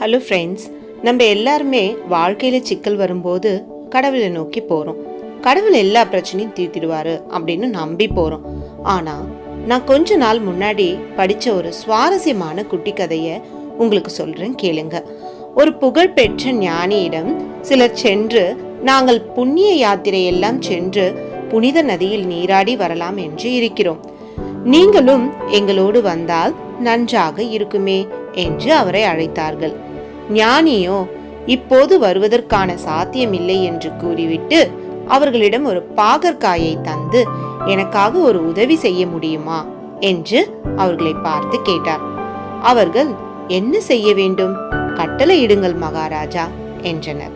Hello friends நம்ம எல்லாருமே வாழ்க்கையில் சிக்கல் வரும்போது கடவுளை நோக்கி போகிறோம் கடவுள் எல்லா பிரச்சனையும் தீர்த்திடுவாரு அப்படின்னு நம்பி போகிறோம் ஆனால் நான் கொஞ்ச நாள் முன்னாடி படித்த ஒரு சுவாரஸ்யமான குட்டி கதையை உங்களுக்கு சொல்கிறேன் கேளுங்க. ஒரு புகழ்பெற்ற ஞானியிடம் சிலர் சென்று நாங்கள் புண்ணிய யாத்திரை எல்லாம் சென்று புனித நதியில் நீராடி வரலாம் என்று இருக்கிறோம். நீங்களும் எங்களோடு வந்தால் நன்றாக இருக்குமே. என்று அவரை அழைத்தார்கள். ஞானியோ இப்போது வருவதற்கான சாத்தியமில்லை என்று கூறிவிட்டு அவர்களிடம் ஒரு பாகற்காயை தந்து எனக்காக ஒரு உதவி செய்ய முடியுமா? என்று அவர்களை பார்த்து கேட்டார். அவர்கள் என்ன செய்ய வேண்டும்? கட்டளையிடுங்கள் மகாராஜா என்றனர்.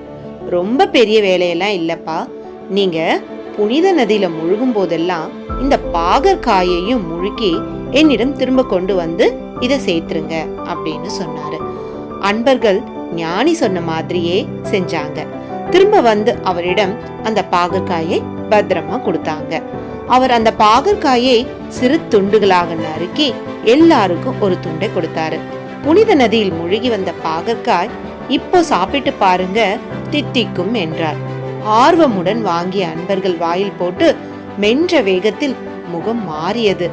ரொம்ப பெரிய வேலையெல்லாம் இல்லப்பா. நீங்க புனித நதியில முழுகும் போதெல்லாம் இந்த பாகற்காயையும் முழுக்கி என்னிடம் திரும்ப கொண்டு வந்து இதை சேர்த்துருங்க அப்படின்னு சொன்னாரு. அன்பர்கள் ஞானி சொன்ன மாதிரியே செஞ்சாங்க. திரும்ப வந்து அவரிடம் அந்த பாகற்காயை பத்திரமா கொடுத்தாங்க. அவர் அந்த பாகற்காயை சிறு துண்டுகளாக நறுக்கி எல்லாருக்கும் ஒரு துண்டை கொடுத்தாரு. புனித நதியில் முழுகி வந்த பாகற்காய் இப்போ சாப்பிட்டு பாருங்க தித்திக்கும் என்றார். ஆர்வமுடன் வாங்கிய அன்பர்கள் வாயில் போட்டு மென்ற வேகத்தில் முகம் மாறியது.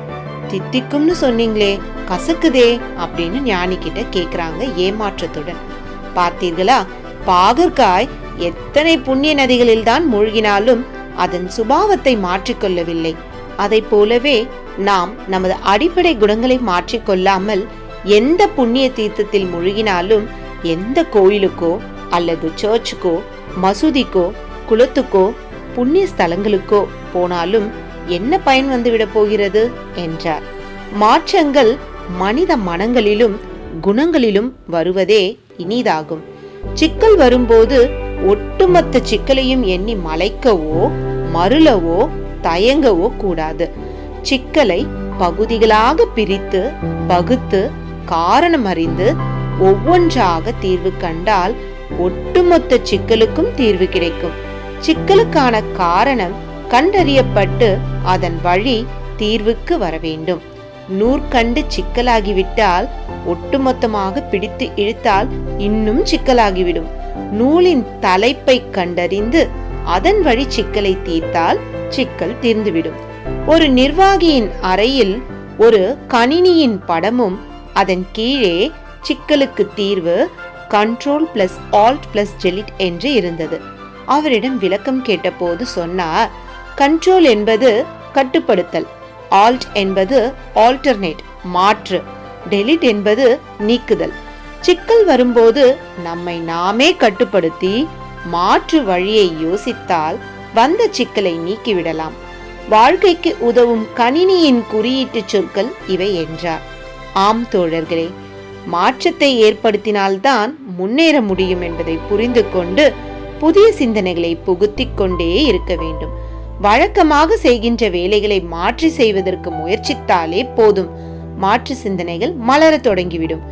தித்திக்கும்னு சொன்னீங்களே கசக்குதே அப்படின்னு ஞானி கிட்ட கேக்குறாங்க ஏமாற்றத்துடன். பார்த்தீர்களா? பாகற்காய் எத்தனை புண்ணிய நதிகளில் தான் மூழ்கினாலும் அதன் சுபாவத்தை மாற்றிக்கொள்ளவில்லை. அதை போலவே நாம் நமது அடிப்படை குணங்களை மாற்றிக்கொள்ளாமல் எந்த புண்ணிய தீர்த்தத்தில் முழுகினாலும் எந்த கோயிலுக்கோ அல்லது சர்ச்சுக்கோ மசூதிக்கோ குளத்துக்கோ புண்ணிய ஸ்தலங்களுக்கோ போனாலும் என்ன பயன் வந்துவிடப் போகிறது? என்றார். மாற்றங்கள் மனித மனங்களிலும் குணங்களிலும் வருவதே இனிதாகும். சிக்கல் வரும்போது ஒட்டுமொத்த சிக்கலையும் எண்ணி மலைக்கவோ மருளவோ தயங்கவோ கூடாது. சிக்கலை பகுதிகளாக பிரித்து பகுத்து காரணம் அறிந்து ஒவ்வொன்றாக தீர்வு கண்டால் ஒட்டுமொத்த சிக்கலுக்கும் தீர்வு கிடைக்கும். சிக்கலுக்கான காரணம் கண்டறியப்பட்டு அதன் வழி தீர்வுக்கு வர வேண்டும் நூற்கண்டு சிக்கலாகிவிட்டால் ஒட்டுமொத்தமாக பிடித்து இழுத்தால் இன்னும் சிக்கலாகிவிடும். நூலின் தலைப்பை கண்டறிந்து அதன் வழி சிக்கலை தீர்த்தால் சிக்கல் தீர்ந்துவிடும். ஒரு நிர்வாகியின் அறையில் ஒரு கணினியின் படமும் அதன் கீழே சிக்கலுக்கு தீர்வு control plus alt plus delete என்று இருந்தது. அவரிடம் விளக்கம் கேட்டபோது சொன்னார் கண்ட்ரோல் என்பது கட்டுப்படுத்தல். ஆல்ட் என்பது ஆல்டர்னேட் மாற்று. டெலிட் என்பது நீக்குதல். சிக்கல் வரும்போது நம்மை நாமே கட்டுப்படுத்தி மாற்று வழியை யோசித்தால் வந்த சிக்கலை நீக்கிவிடலாம். வாழ்க்கைக்கு உதவும் கணினியின் குறியீட்டு சொற்கள் இவை என்றார். ஆம் தோழர்களே மாற்றத்தை ஏற்படுத்தினால்தான் முன்னேற முடியும் என்பதை புரிந்து கொண்டு புதிய சிந்தனைகளை புகுத்திக் கொண்டே இருக்க வேண்டும். வழக்கமாக செய்கின்ற வேலைகளை மாற்றி செய்வதற்கு முயற்சித்தாலே போதும். மாற்று சிந்தனைகள் மலரத் தொடங்கிவிடும்.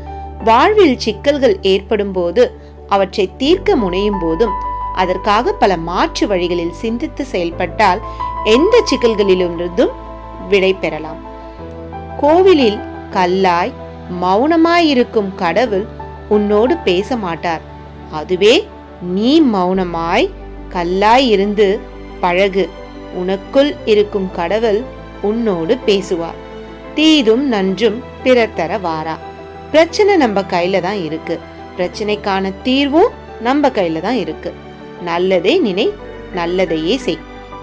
வாழ்வில் சிக்கல்கள் ஏற்படும் போது அவற்றை தீர்க்க முனையும் போதும். அதற்காக பல மாற்று வழிகளில் சிந்தித்து செயல்பட்டால் எந்த சிக்கல்களிலிருந்தும் விடை பெறலாம். கோவிலில் கல்லாய் மௌனமாயிருக்கும் கடவுள் உன்னோடு பேச மாட்டார். அதுவே நீ மௌனமாய் கல்லாய் இருந்து பழகு. உனக்குள் இருக்கும் கடவுள் உன்னோடு பேசுவார். தீதும் நன்றும் பிறர் தர வாரா. பிரச்சனை நம்ம கையில தான் இருக்கு. பிரச்சனைக்கான தீர்வும் நம்ம கையில தான் இருக்கு. நல்லதே நினை நல்லதையே செய்.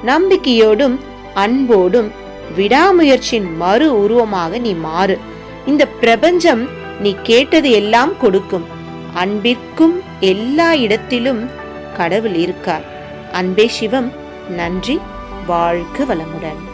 நம்பிக்கையோடும் அன்போடும் விடாமுயற்சியின் மறு உருவமாக நீ மாறு. இந்த பிரபஞ்சம் நீ கேட்டது எல்லாம் கொடுக்கும். அன்பிற்கும் எல்லா இடத்திலும் கடவுள் இருக்கார். அன்பே சிவம் நன்றி. வாழ்க வளமுடன்.